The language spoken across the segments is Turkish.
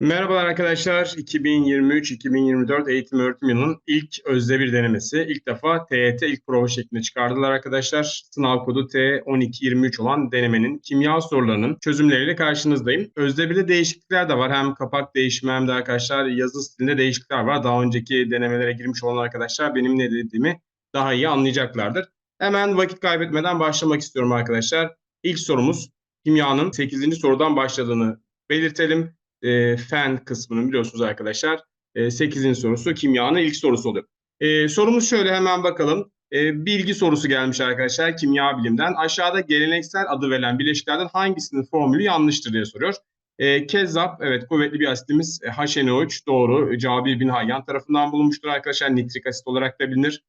Merhabalar arkadaşlar. 2023-2024 eğitim öğretim yılının ilk özde bir denemesi. İlk defa TYT ilk prova şeklinde çıkardılar arkadaşlar. Sınav kodu T1223 olan denemenin kimya sorularının çözümleriyle karşınızdayım. Özde birde değişiklikler de var. Hem kapak değişimi hem de arkadaşlar yazı stilinde değişiklikler var. Daha önceki denemelere girmiş olan arkadaşlar benim ne dediğimi daha iyi anlayacaklardır. Hemen vakit kaybetmeden başlamak istiyorum arkadaşlar. İlk sorumuz kimyanın 8. sorudan başladığını belirtelim e, fen kısmının biliyorsunuz arkadaşlar e, 8. sorusu kimyanın ilk sorusu oluyor. E, sorumuz şöyle hemen bakalım. E, bilgi sorusu gelmiş arkadaşlar kimya bilimden. Aşağıda geleneksel adı verilen bileşiklerden hangisinin formülü yanlıştır diye soruyor. E, kezzap evet kuvvetli bir asitimiz e, HNO3 doğru. Cabir bin Hayyan tarafından bulunmuştur arkadaşlar. Nitrik asit olarak da bilinir.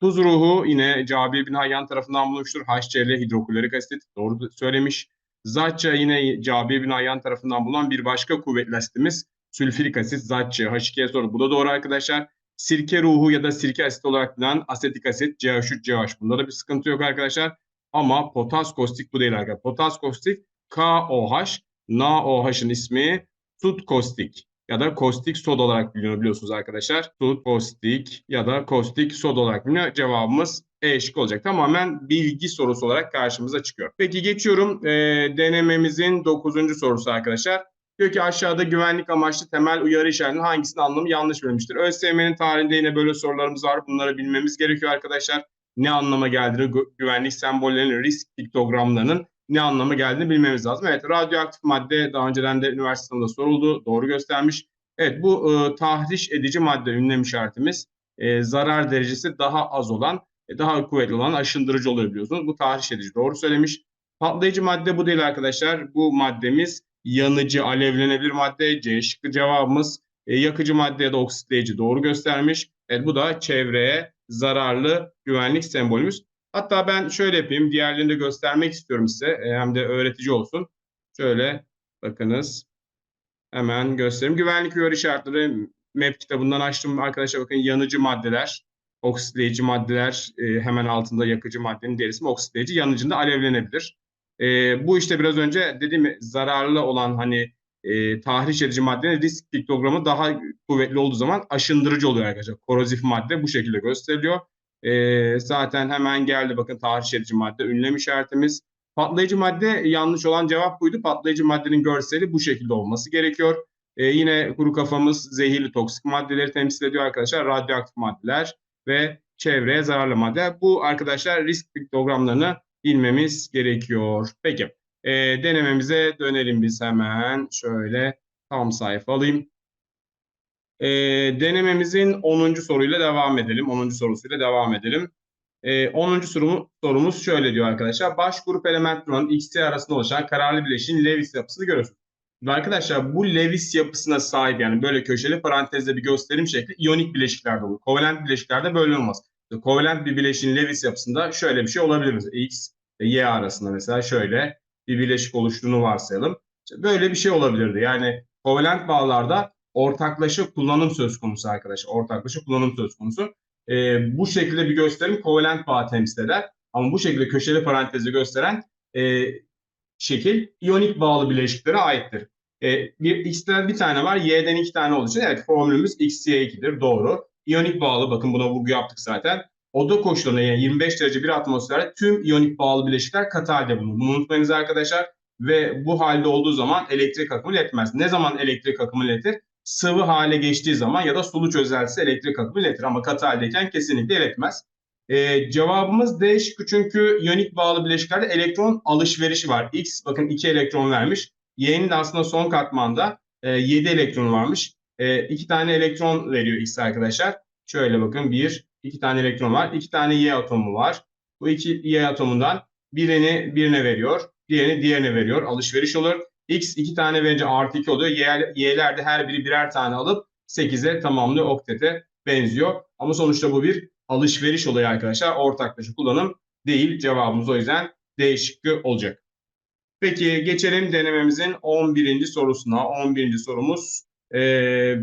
Tuz ruhu yine Cabir bin Hayyan tarafından bulunmuştur. HCl hidroklorik asit doğru söylemiş. Zatça yine Cabir bin Ayyan tarafından bulunan bir başka kuvvetli asitimiz sülfürik asit Zatça H2'ye soru. Bu da doğru arkadaşlar. Sirke ruhu ya da sirke asit olarak bilinen asetik asit CH3 CH. Bunda da bir sıkıntı yok arkadaşlar. Ama potas kostik bu değil arkadaşlar. Potas kostik KOH, NaOH'ın ismi sut kostik ya da kostik soda olarak biliniyor biliyorsunuz arkadaşlar. Sut, kostik ya da kostik soda olarak biliniyor. Cevabımız E şık olacak. Tamamen bilgi sorusu olarak karşımıza çıkıyor. Peki geçiyorum e, denememizin 9. sorusu arkadaşlar. Diyor ki aşağıda güvenlik amaçlı temel uyarı işaretinin hangisinin anlamı yanlış verilmiştir? ÖSYM'nin tarihinde yine böyle sorularımız var. Bunları bilmemiz gerekiyor arkadaşlar. Ne anlama geldiğini, güvenlik sembollerinin, risk piktogramlarının ne anlama geldiğini bilmemiz lazım. Evet radyoaktif madde daha önceden de üniversitede soruldu. Doğru göstermiş. Evet bu e, tahriş edici madde ünlem işaretimiz e, zarar derecesi daha az olan, e, daha kuvvetli olan aşındırıcı oluyor biliyorsunuz. Bu tahriş edici doğru söylemiş. Patlayıcı madde bu değil arkadaşlar. Bu maddemiz yanıcı, alevlenebilir madde. C şıkkı cevabımız. E, yakıcı madde ya da oksitleyici doğru göstermiş. Evet bu da çevreye zararlı güvenlik sembolümüz. Hatta ben şöyle yapayım. Diğerlerini de göstermek istiyorum size. E, hem de öğretici olsun. Şöyle bakınız. Hemen göstereyim. Güvenlik uyarı şartları MEP kitabından açtım arkadaşlar. Bakın yanıcı maddeler, oksitleyici maddeler e, hemen altında yakıcı maddenin diğer ismi oksitleyici. Yanıcında alevlenebilir. E, bu işte biraz önce dediğim zararlı olan hani tahriş edici maddenin risk piktogramı daha kuvvetli olduğu zaman aşındırıcı oluyor arkadaşlar. Korozif madde bu şekilde gösteriliyor. E, zaten hemen geldi bakın tahriş edici madde ünlem işaretimiz. Patlayıcı madde yanlış olan cevap buydu. Patlayıcı maddenin görseli bu şekilde olması gerekiyor. E, yine kuru kafamız zehirli toksik maddeleri temsil ediyor arkadaşlar. Radyoaktif maddeler ve çevreye zararlı madde. Bu arkadaşlar risk piktogramlarını bilmemiz gerekiyor. Peki e, denememize dönelim biz hemen. Şöyle tam sayfa alayım. E, denememizin 10. soruyla devam edelim. 10. sorusuyla devam edelim. E, 10. Sorumu, sorumuz şöyle diyor arkadaşlar. Baş grup elementlerin XY arasında oluşan kararlı bileşiğin Lewis yapısını görüyorsunuz. Şimdi arkadaşlar bu Lewis yapısına sahip yani böyle köşeli parantezde bir gösterim şekli iyonik bileşiklerde olur. Kovalent bileşiklerde böyle olmaz. Kovalent bir bileşiğin Lewis yapısında şöyle bir şey olabilir. X ve Y arasında mesela şöyle bir bileşik oluştuğunu varsayalım. Böyle bir şey olabilirdi. Yani kovalent bağlarda ortaklaşa kullanım söz konusu arkadaşlar. Ortaklaşa kullanım söz konusu. E, bu şekilde bir gösterim kovalent bağ temsil eder. Ama bu şekilde köşeli parantezi gösteren e, şekil iyonik bağlı bileşiklere aittir. E, bir, X'ten bir tane var, Y'den iki tane olduğu için evet formülümüz XY2'dir. Doğru. İyonik bağlı bakın buna vurgu yaptık zaten. Oda koşullarında yani 25 derece bir atmosferde tüm iyonik bağlı bileşikler katı halde bulunur. Bunu unutmayınız arkadaşlar. Ve bu halde olduğu zaman elektrik akımı iletmez. Ne zaman elektrik akımı iletir? Sıvı hale geçtiği zaman ya da sulu çözeltisi elektrik akımı iletir ama katı haldeyken kesinlikle iletmez. Ee, cevabımız D şıkkı çünkü iyonik bağlı bileşiklerde elektron alışverişi var. X bakın 2 elektron vermiş. Y'nin de aslında son katmanda e, 7 elektron varmış. E, 2 tane elektron veriyor X arkadaşlar. Şöyle bakın 1, 2 tane elektron var. 2 tane Y atomu var. Bu iki Y atomundan birini birine veriyor. Diğerini diğerine veriyor. Alışveriş olur. X iki tane verince artı 2 oluyor. Y, Y'ler de her biri birer tane alıp 8'e tamamlıyor. Oktete benziyor. Ama sonuçta bu bir alışveriş olayı arkadaşlar. Ortaklaşa kullanım değil. Cevabımız o yüzden D olacak. Peki geçelim denememizin 11. sorusuna. 11. sorumuz e,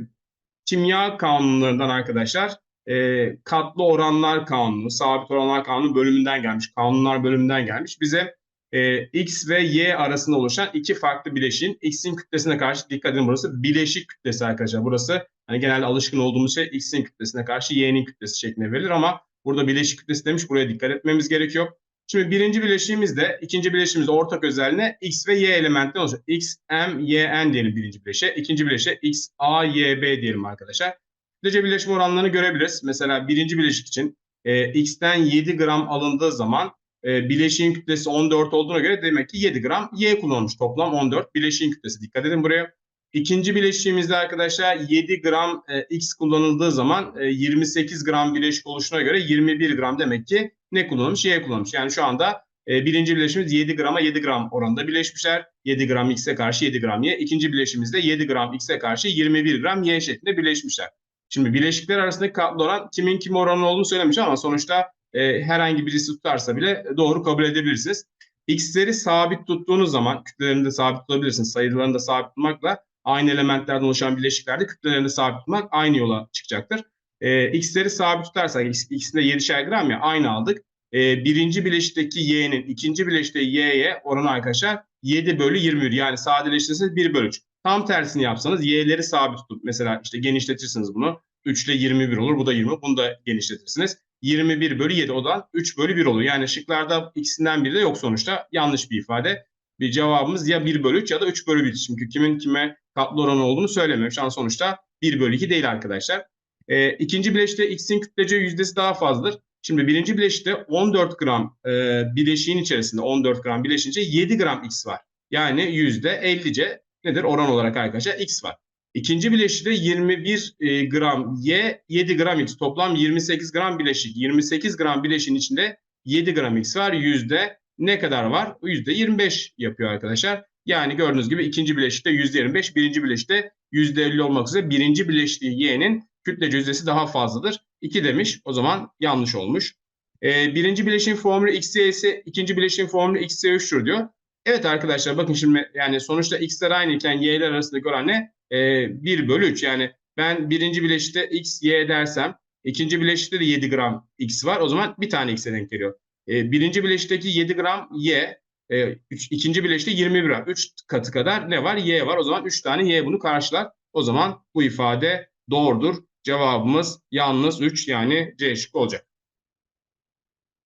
kimya kanunlarından arkadaşlar. E, katlı oranlar kanunu, sabit oranlar kanunu bölümünden gelmiş. Kanunlar bölümünden gelmiş. Bize e, X ve Y arasında oluşan iki farklı bileşiğin X'in kütlesine karşı dikkat edin burası bileşik kütlesi arkadaşlar. Burası hani genelde alışkın olduğumuz şey X'in kütlesine karşı Y'nin kütlesi şeklinde verilir ama burada bileşik kütlesi demiş buraya dikkat etmemiz gerekiyor. Şimdi birinci bileşiğimizde, ikinci bileşiğimizde ortak özelliğine X ve Y elementinden oluşuyor. X, M, Y, N diyelim birinci bileşe. İkinci bileşe X, A, Y, B diyelim arkadaşlar. Kütlece birleşme oranlarını görebiliriz. Mesela birinci bileşik için e, X'ten 7 gram alındığı zaman e, bileşiğin kütlesi 14 olduğuna göre demek ki 7 gram Y kullanılmış. Toplam 14 bileşiğin kütlesi. Dikkat edin buraya. İkinci bileşiğimizde arkadaşlar 7 gram e, X kullanıldığı zaman e, 28 gram bileşik oluşuna göre 21 gram demek ki ne kullanılmış? Y kullanılmış. Yani şu anda e, birinci bileşimimiz 7 grama 7 gram oranında birleşmişler. 7 gram X'e karşı 7 gram Y. İkinci bileşimimizde 7 gram X'e karşı 21 gram Y şeklinde birleşmişler. Şimdi bileşikler arasındaki katlı oran kimin kim oranı olduğunu söylemiş ama sonuçta e, herhangi birisi tutarsa bile doğru kabul edebilirsiniz. X'leri sabit tuttuğunuz zaman kütlelerini de sabit tutabilirsiniz. Sayılarını da sabit tutmakla aynı elementlerden oluşan bileşiklerde kütlelerini sabit tutmak aynı yola çıkacaktır. E, X'leri sabit tutarsak X, X'inde 7'şer gram ya aynı aldık. E, birinci bileşikteki Y'nin ikinci bileşikteki Y'ye oranı arkadaşlar 7 bölü 21 yani sadeleştirirseniz 1 bölü 3. Tam tersini yapsanız Y'leri sabit tutup mesela işte genişletirsiniz bunu. 3 ile 21 olur. Bu da 20. Bunu da genişletirsiniz. 21 bölü 7 o da 3 bölü 1 olur. Yani şıklarda ikisinden biri de yok sonuçta. Yanlış bir ifade. Bir cevabımız ya 1 bölü 3 ya da 3 bölü 1. Çünkü kimin kime katlı oranı olduğunu söylemiyor. Şu an sonuçta 1 bölü 2 değil arkadaşlar. E, ikinci bileşikte X'in kütlece yüzdesi daha fazladır. Şimdi birinci bileşikte 14 gram e, bileşiğin içerisinde 14 gram bileşince 7 gram X var. Yani yüzde 50'ce nedir oran olarak arkadaşlar X var. İkinci bileşikte 21 e, gram Y, 7 gram X. Toplam 28 gram bileşik. 28 gram bileşiğin içinde 7 gram X var. Yüzde ne kadar var? Yüzde 25 yapıyor arkadaşlar. Yani gördüğünüz gibi ikinci bileşikte yüzde 25, birinci bileşikte yüzde 50 olmak üzere birinci bileşiği Y'nin kütlece yüzdesi daha fazladır. 2 demiş. O zaman yanlış olmuş. Ee, birinci bileşiğin formülü XY ikinci bileşiğin formülü XY3'tür diyor. Evet arkadaşlar bakın şimdi yani sonuçta X'ler aynı iken Y'ler arasındaki oran ne? Ee, 1 bölü 3 yani ben birinci bileşikte X, Y dersem ikinci bileşikte de 7 gram X var. O zaman bir tane X'e denk geliyor. Ee, birinci bileşikteki 7 gram Y, e, üç, ikinci bileşikte 21 gram. 3 katı kadar ne var? Y var. O zaman 3 tane Y bunu karşılar. O zaman bu ifade doğrudur. Cevabımız yalnız 3 yani C şıkkı olacak.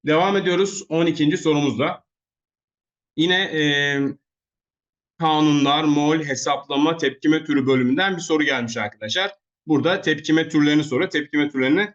Devam ediyoruz 12. sorumuzla. Yine e, kanunlar, mol, hesaplama, tepkime türü bölümünden bir soru gelmiş arkadaşlar. Burada tepkime türlerini soruyor. Tepkime türlerini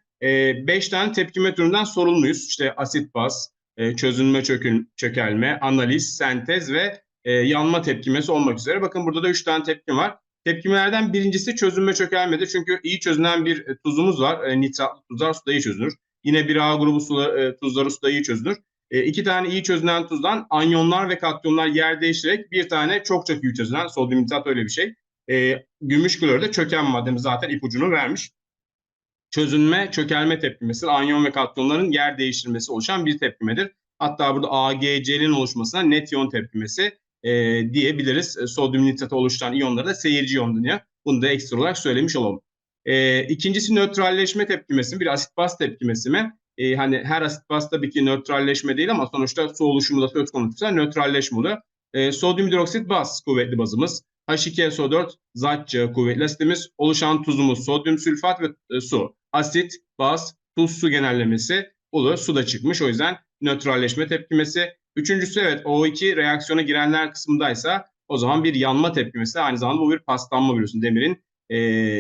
5 e, tane tepkime türünden sorumluyuz. İşte asit baz, e, çözünme çökün, çökelme, analiz, sentez ve e, yanma tepkimesi olmak üzere. Bakın burada da 3 tane tepkim var. Tepkimelerden birincisi çözünme çökelmedir. Çünkü iyi çözünen bir e, tuzumuz var. E, nitratlı tuzlar suda iyi çözünür. Yine bir A grubu sular, e, tuzları suda iyi çözünür. E, iki tane iyi çözünen tuzdan anyonlar ve katyonlar yer değiştirerek bir tane çok çok iyi çözünen sodyum nitrat öyle bir şey. E, gümüş klorda çöken maddemiz zaten ipucunu vermiş. Çözünme, çökelme tepkimesi anyon ve katyonların yer değiştirmesi oluşan bir tepkimedir. Hatta burada AGC'nin oluşmasına net iyon tepkimesi e, diyebiliriz. E, sodyum nitratı oluşturan iyonlara da seyirci iyon deniyor. Bunu da ekstra olarak söylemiş olalım. E, ikincisi nötralleşme tepkimesi bir asit baz tepkimesi mi? E, hani her asit baz tabii ki nötralleşme değil ama sonuçta su oluşumu da söz konusuysa nötralleşme oluyor. E, sodyum hidroksit baz kuvvetli bazımız. H2SO4 zatçı kuvvetli asitimiz. Oluşan tuzumuz sodyum sülfat ve e, su. Asit, baz, tuz su genellemesi olur. Su da çıkmış o yüzden nötralleşme tepkimesi. Üçüncüsü evet O2 reaksiyona girenler kısmındaysa o zaman bir yanma tepkimesi. Aynı zamanda bu bir paslanma biliyorsun. Demirin e,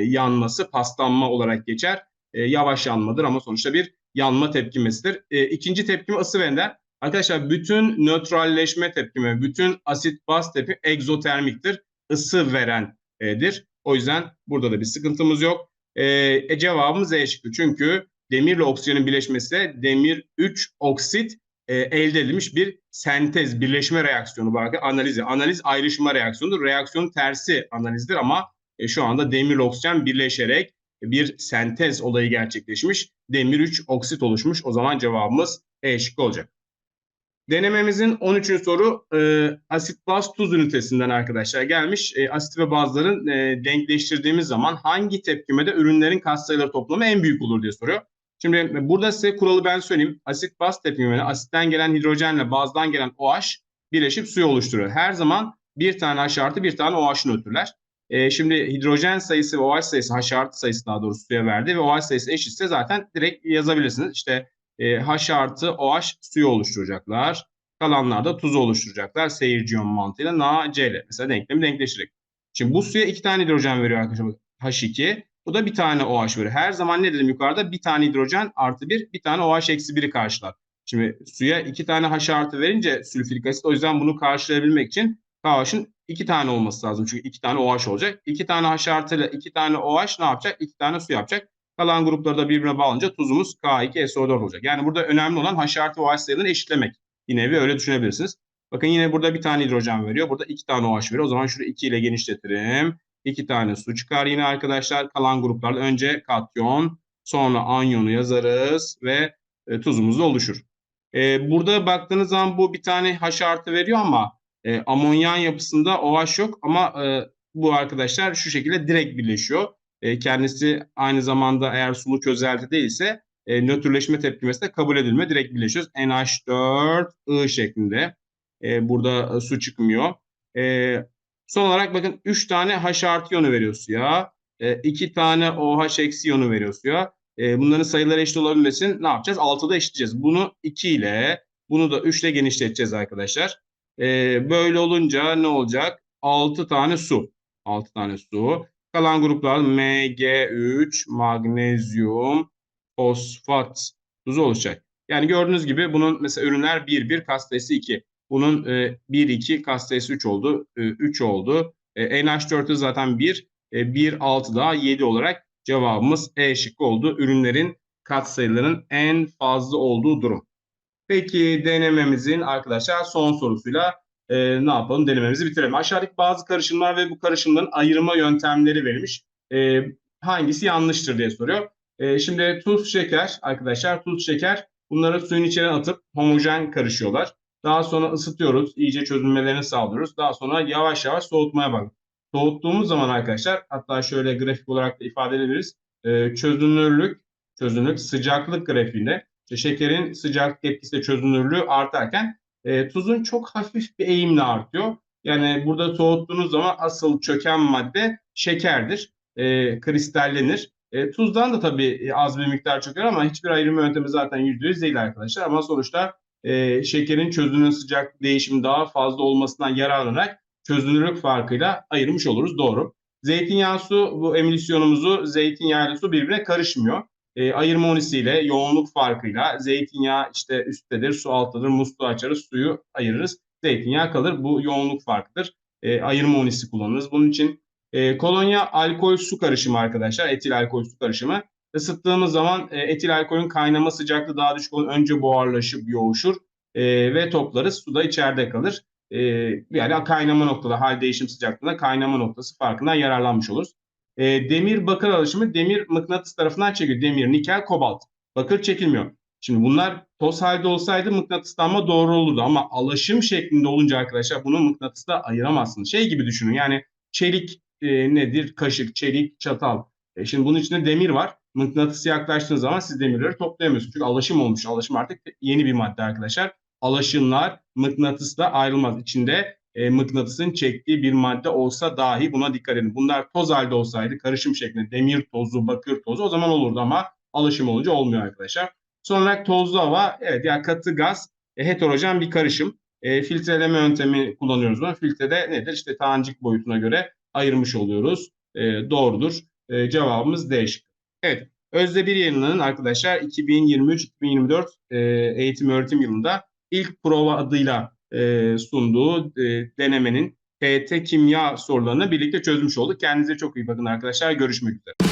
yanması paslanma olarak geçer. E, yavaş yanmadır ama sonuçta bir yanma tepkimesidir. E, ikinci tepkime ısı ve ender. Arkadaşlar bütün nötralleşme tepkimi, bütün asit baz tepkimi egzotermiktir. Isı verendir. O yüzden burada da bir sıkıntımız yok. E, e, cevabımız E şıkkı. Çünkü demirle oksijenin birleşmesi demir 3 oksit e, elde edilmiş bir sentez, birleşme reaksiyonu var. Analizi. Analiz ayrışma reaksiyonudur. Reaksiyonun tersi analizdir ama e, şu anda demir oksijen birleşerek bir sentez olayı gerçekleşmiş. Demir 3 oksit oluşmuş. O zaman cevabımız E şıkkı olacak. Denememizin 13. soru e, asit baz tuz ünitesinden arkadaşlar gelmiş. E, asit ve bazların e, denkleştirdiğimiz zaman hangi tepkimede ürünlerin katsayıları toplamı en büyük olur diye soruyor. Şimdi burada size kuralı ben söyleyeyim. Asit baz tepkimine asitten gelen hidrojenle bazdan gelen OH birleşip suyu oluşturuyor. Her zaman bir tane H artı bir tane OH nötrler. E, şimdi hidrojen sayısı ve OH sayısı H artı sayısı daha doğrusu suya verdi ve OH sayısı eşitse zaten direkt yazabilirsiniz. İşte e, H artı OH suyu oluşturacaklar. Kalanlar da tuzu oluşturacaklar. Seyirci iyon mantığıyla NaCl. Mesela denklemi denkleştirerek. Şimdi bu suya iki tane hidrojen veriyor arkadaşlar. H2. Bu da bir tane OH veriyor. Her zaman ne dedim yukarıda? Bir tane hidrojen artı bir, bir tane OH eksi biri karşılar. Şimdi suya iki tane H artı verince sülfürik asit o yüzden bunu karşılayabilmek için KH'ın iki tane olması lazım. Çünkü iki tane OH olacak. İki tane H artı ile iki tane OH ne yapacak? İki tane su yapacak. Kalan grupları da birbirine bağlanınca tuzumuz K2SO4 olacak. Yani burada önemli olan H artı OH sayılarını eşitlemek. Yine bir öyle düşünebilirsiniz. Bakın yine burada bir tane hidrojen veriyor. Burada iki tane OH veriyor. O zaman şurayı 2 ile genişletirim. İki tane su çıkar yine arkadaşlar. Kalan gruplarda önce katyon, sonra anyonu yazarız ve e, tuzumuz da oluşur. E, burada baktığınız zaman bu bir tane H artı veriyor ama e, amonyan yapısında OH yok ama e, bu arkadaşlar şu şekilde direkt birleşiyor. E, kendisi aynı zamanda eğer sulu çözelti değilse e, nötrleşme tepkimesi de kabul edilme direkt birleşiyoruz. NH4I şeklinde. E, burada e, su çıkmıyor. E, son olarak bakın 3 tane H artı iyonu veriyor suya. 2 e, tane OH eksi iyonu veriyor suya. E, bunların sayıları eşit olabilmesin ne yapacağız? 6'da eşitleyeceğiz. Bunu 2 ile bunu da 3 ile genişleteceğiz arkadaşlar. E, böyle olunca ne olacak? 6 tane su. 6 tane su. Kalan gruplar Mg3, magnezyum, fosfat tuzu oluşacak. Yani gördüğünüz gibi bunun mesela ürünler 1, 1, kas sayısı 2. Bunun e, 1, 2, kas sayısı 3 oldu. E, 3 oldu. E, NH4'ü zaten 1, e, 1, 6 daha 7 olarak cevabımız E şıkkı oldu. Ürünlerin katsayılarının en fazla olduğu durum. Peki denememizin arkadaşlar son sorusuyla e, ne yapalım denememizi bitirelim. Aşağıdaki bazı karışımlar ve bu karışımların ayırma yöntemleri verilmiş. E, hangisi yanlıştır diye soruyor. E, şimdi tuz, şeker arkadaşlar tuz, şeker bunları suyun içine atıp homojen karışıyorlar. Daha sonra ısıtıyoruz, iyice çözülmelerini sağlıyoruz. Daha sonra yavaş yavaş soğutmaya bak. Soğuttuğumuz zaman arkadaşlar hatta şöyle grafik olarak da ifade edebiliriz. E, çözünürlük, çözünürlük sıcaklık grafiğinde şekerin sıcaklık etkisi çözünürlüğü artarken e, tuzun çok hafif bir eğimle artıyor. Yani burada soğuttuğunuz zaman asıl çöken madde şekerdir. E, kristallenir. E, tuzdan da tabii az bir miktar çöker ama hiçbir ayırma yöntemi zaten %100 değil arkadaşlar. Ama sonuçta e, şekerin çözünürlüğün sıcak değişimi daha fazla olmasından yararlanarak çözünürlük farkıyla ayırmış oluruz. Doğru. Zeytinyağı su bu emülsiyonumuzu zeytinyağı ile su birbirine karışmıyor. E, ayırma onisiyle yoğunluk farkıyla zeytinyağı işte üsttedir, su alttadır, musluğu açarız, suyu ayırırız. Zeytinyağı kalır. Bu yoğunluk farkıdır. E, ayırma onisi kullanırız. Bunun için e, kolonya alkol su karışımı arkadaşlar. Etil alkol su karışımı. Isıttığımız zaman e, etil alkolün kaynama sıcaklığı daha düşük olur. Önce buharlaşıp yoğuşur e, ve toplarız. Su da içeride kalır. E, yani kaynama noktada, hal değişim sıcaklığında kaynama noktası farkından yararlanmış oluruz. E, demir bakır alışımı demir mıknatıs tarafından çekiyor. Demir, nikel, kobalt. Bakır çekilmiyor. Şimdi bunlar toz halde olsaydı mıknatıslanma doğru olurdu ama alaşım şeklinde olunca arkadaşlar bunu mıknatısla ayıramazsınız. Şey gibi düşünün yani çelik e, nedir? Kaşık, çelik, çatal. E, şimdi bunun içinde demir var. Mıknatısı yaklaştığınız zaman siz demirleri toplayamıyorsunuz. Çünkü alaşım olmuş. Alaşım artık yeni bir madde arkadaşlar. Alaşımlar mıknatısla ayrılmaz. İçinde e, mıknatısın çektiği bir madde olsa dahi buna dikkat edin. Bunlar toz halde olsaydı karışım şeklinde demir tozu, bakır tozu o zaman olurdu ama alaşım olunca olmuyor arkadaşlar. Son olarak tozlu hava evet yani katı gaz e, heterojen bir karışım. E, filtreleme yöntemi kullanıyoruz bunu. Filtrede nedir? İşte tanecik boyutuna göre ayırmış oluyoruz. E, doğrudur. E, cevabımız D şıkkı. Evet. Özde bir yayınının arkadaşlar 2023-2024 e, eğitim öğretim yılında ilk prova adıyla e, sunduğu e, denemenin TET kimya sorularını birlikte çözmüş olduk. Kendinize çok iyi bakın arkadaşlar. Görüşmek üzere.